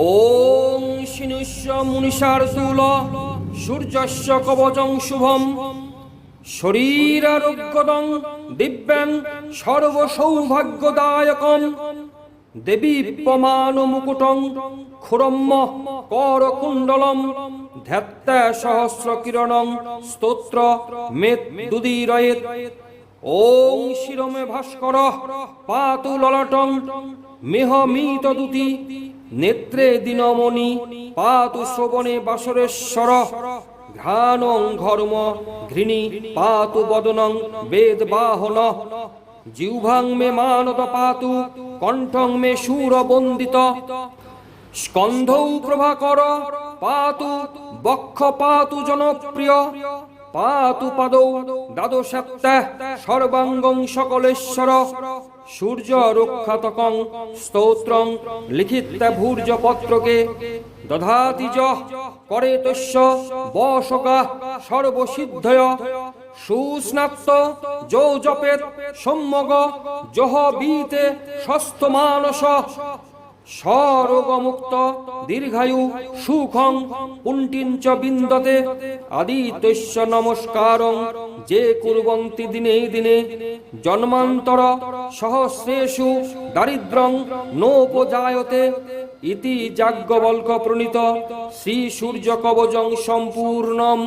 ওং শিনুষ্য মুনিষার তুল সূর্যস্য কবচং শুভম। শরীরারোগ্যদং দিব্যাং সর্বসৌভাগ্যদায়কম। দেবী পমান মুকুটং খুরম্ম করকুণ্ডলম। ধ্যাত্তা সহস্র কিরণং স্তোত্র মেত দুদিরয়েত ওং শিরমে ভাস্কর পাতু ললাটং। মেহ মিত দুতি নেত্রে দিনমণি, পাতু শ্রবণে বাসরেশ্বর। ঘ্রাণং ঘর্ম, ঘৃণী পাতু বদনং বেদ বাহন। জিহ্বাং মে মানত পাতু, কণ্ঠং মে সুর বন্দিত। স্কন্ধৌ প্রভাকর, পাতু বক্ষ পাতু জনপ্রিয়। সর্বাঙ্গং সকলেশ্বর। সূর্য রক্ষাতকং স্তোত্রং লিখিতা ভূর্য পত্রকে দধাতি করে তস্য বশকা সর্বসিদ্ধয়। সুস্নাত্ত যো জপেত সম্যগ জহ বীতে স্বস্থ মানস সরোগমুক্ত দীর্ঘায়ু সুখং পুণ্টিঞ্চ বিন্দতে আদিত্যস্য নমস্কারং, যে কুর্বন্তি দিনে দিনে জন্মান্তর সহস্রেষু দারিদ্রং নোপজায়তে ইতি যাজ্ঞবল্ক প্রণীত শ্রী সূর্য কবচং সম্পূর্ণম।